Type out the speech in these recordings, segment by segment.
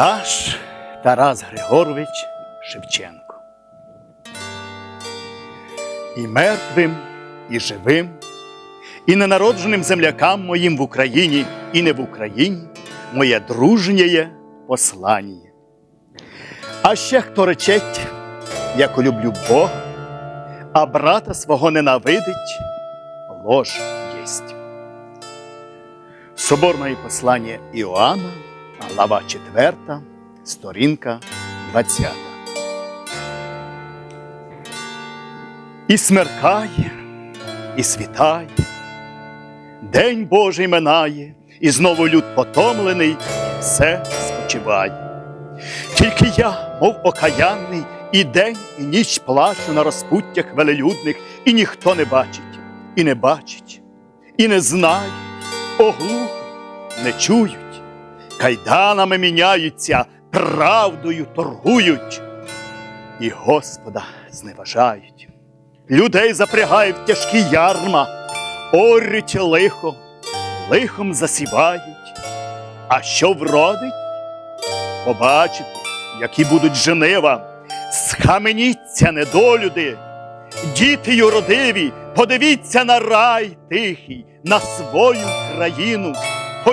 Наш Тарас Григорович Шевченко. І мертвим, і живим, і ненародженим землякам моїм в Україні і не в Україні моє дружнє послання. А ще хто речеть, як люблю Бога, а брата свого ненавидить, лож єсть. Соборне послання Іоанна, глава 4, сторінка 20. І смеркає, і світає, День Божий минає, і знову люд потомлений, все спочиває. Тільки я, мов окаянний, і день, і ніч плачу на розпуттях велелюдних, і ніхто не бачить, і не бачить, і не знає, оглух, не чують, кайданами міняються, правдою торгують, і Господа зневажають. Людей запрягають в тяжкі ярма, орють лихо, лихом засівають. А що вродить? Побачите, які будуть женива, схаменіться недолюди, діти юродиві, подивіться на рай тихий, на свою країну,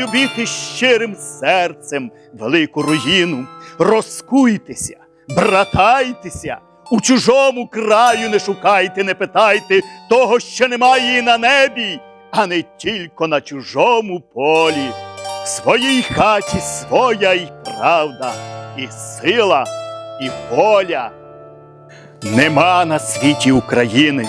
полюбіти щирим серцем велику руїну, розкуйтеся, братайтеся, у чужому краю не шукайте, не питайте того, що немає і на небі, а не тільки на чужому полі. В своїй хаті своя й правда, і сила, і воля. Нема на світі України,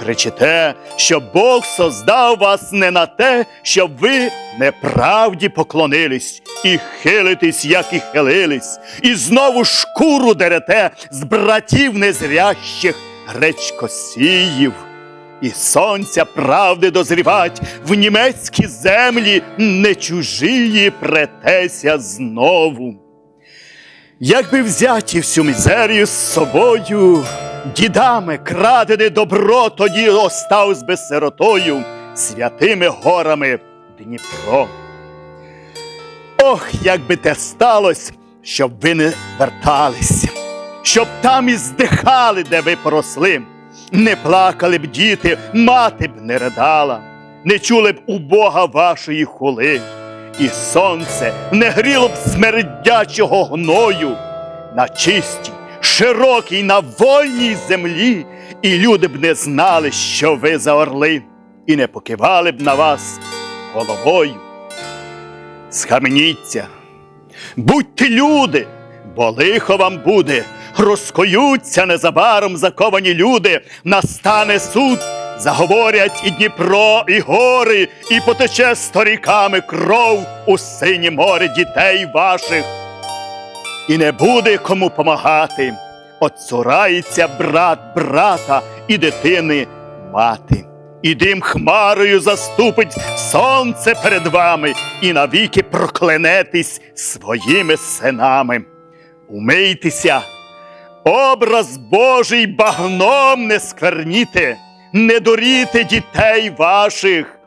Кричите, що Бог создав вас не на те, щоб ви неправді поклонились, і хилитесь, як і хилились, і знову шкуру дерете з братів незрящих гречкосіїв. І сонця правди дозрівать в німецькі землі не чужії претеся знову. Якби взяті всю мізерію з собою, дідами крадене добро тоді оставсь би сиротою святими горами Дніпро. Ох, як би те сталося, щоб ви не вертались, щоб там і здихали, де ви поросли. Не плакали б діти, мати б не ридала, не чули б у Бога вашої хули, і сонце не гріло б смердячого гною на чистій, широкій, на вольній землі, і люди б не знали, що ви за орли, і не покивали б на вас головою. Схаменіться, будьте люди, бо лихо вам буде. Розкоються незабаром заковані люди, настане суд, заговорять і Дніпро, і гори, і потече сторіками кров у синє море дітей ваших. І не буде кому помагати, отцурається брат брата і дитини мати. І дим хмарою заступить сонце перед вами, і навіки проклянетесь своїми синами. Умийтеся. Образ Божий багном не скверніте, не доріте дітей ваших,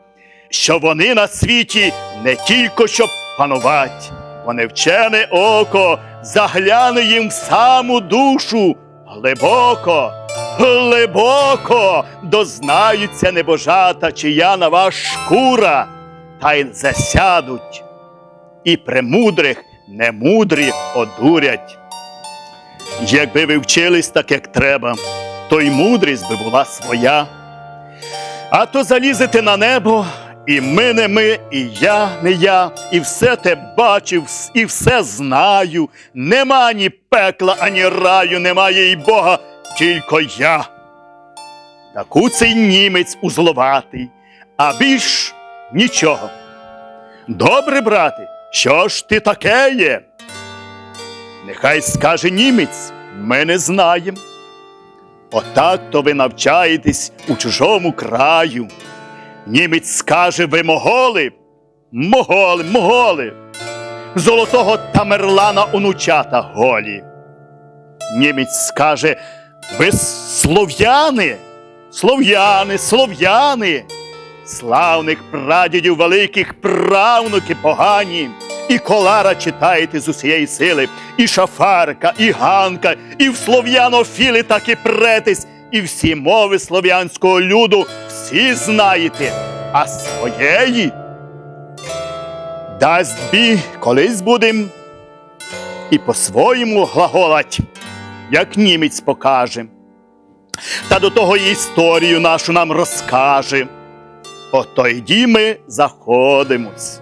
що вони на світі не тільки щоб панувати, бо невчене око загляне їм в саму душу глибоко, глибоко дознаються небожата, чия на вас шкура, та й засядуть, і премудрих немудрі одурять. Якби ви вчились так, як треба, то й мудрість би була своя. А то залізете на небо, і ми не ми, і я не я, і все те бачив, і все знаю. Нема ні пекла, ані раю, немає і Бога, тільки я. Таку цей німець узловатий, а більш нічого. Добре, брате, що ж ти таке є? Нехай скаже німець, ми не знаємо. Отак то ви навчаєтесь у чужому краю. Німець скаже, ви моголи, моголи, моголи, золотого Тамерлана онучата голі. Німець скаже, ви слов'яни, слов'яни, слов'яни, славних прадідів великих правнуки погані. І колара читаєте з усієї сили, і шафарка, і ганка, і в слов'янофіли так і претесь, і всі мови слов'янського люду всі знаєте, а своєї дасть бі колись будем і по-своєму глаголать, як німець покаже. Та до того і історію нашу нам розкаже. Ото йді ми заходимось.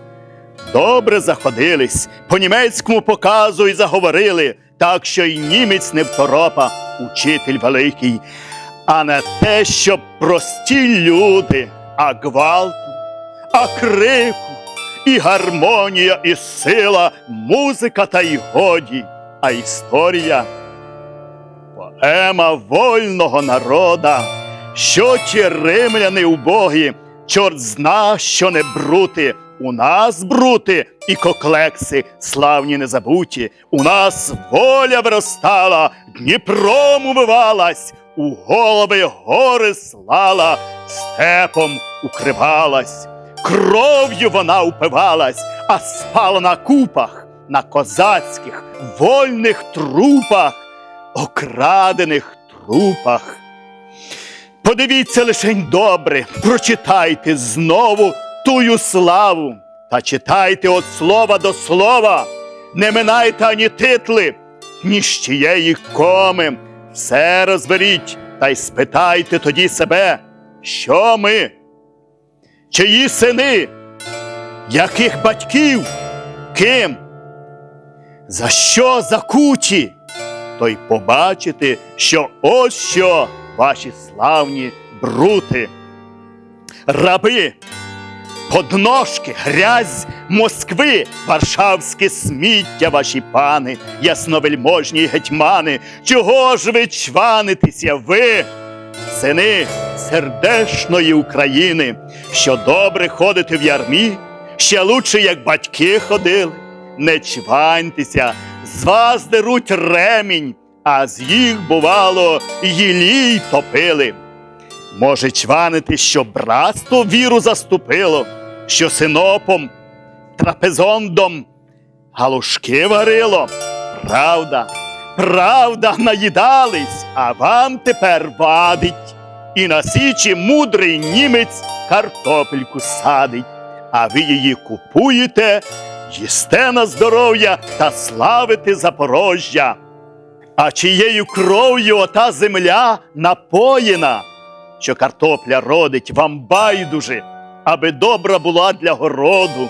Добре заходились, по німецькому показу й заговорили, так що й німець не второпа, учитель великий, а не те, що прості люди, а гвалту, а крику, і гармонія, і сила, музика та й годі, а історія поема вольного народа, що ті римляни убогі, чорт зна, що не брути. У нас брути і коклекси, славні незабуті. У нас воля виростала, Дніпром умивалась, у голови гори слала, степом укривалась, кров'ю вона упивалась, а спала на купах, на козацьких вольних трупах, окрадених трупах. Подивіться лишень добре, прочитайте знову тую славу та читайте від слова до слова, не минайте ані титли, ні з чиєї коми. Все розберіть та й спитайте тоді себе, що ми, чиї сини, яких батьків, ким, за що закуті, то й побачите, що ось що ваші славні брути, раби, подножки, грязь Москви, варшавське сміття, ваші пани, ясновельможні гетьмани, чого ж ви чванитеся, ви, сини сердешної України, що добре ходите в ярмі, ще лучше, як батьки ходили, не чваньтеся, з вас деруть ремінь, а з їх, бувало, їлій топили. Може, чванити, що братство віру заступило, що синопом, трапезондом галушки варило. Правда, правда, наїдались, а вам тепер вадить. І на січі мудрий німець картопельку садить, а ви її купуєте, їсте на здоров'я та славите Запорожжя. А чиєю кров'ю ота земля напоєна, що картопля родить вам байдуже, аби добра була для городу.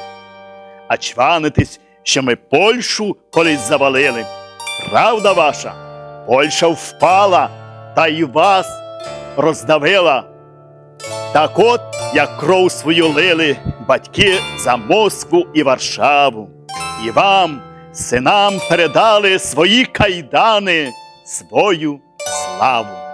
А чванитись, що ми Польщу колись завалили. Правда ваша, Польща впала та й вас роздавила. Так от, як кров свою лили батьки за Москву і Варшаву, і вам, синам, передали свої кайдани, свою славу.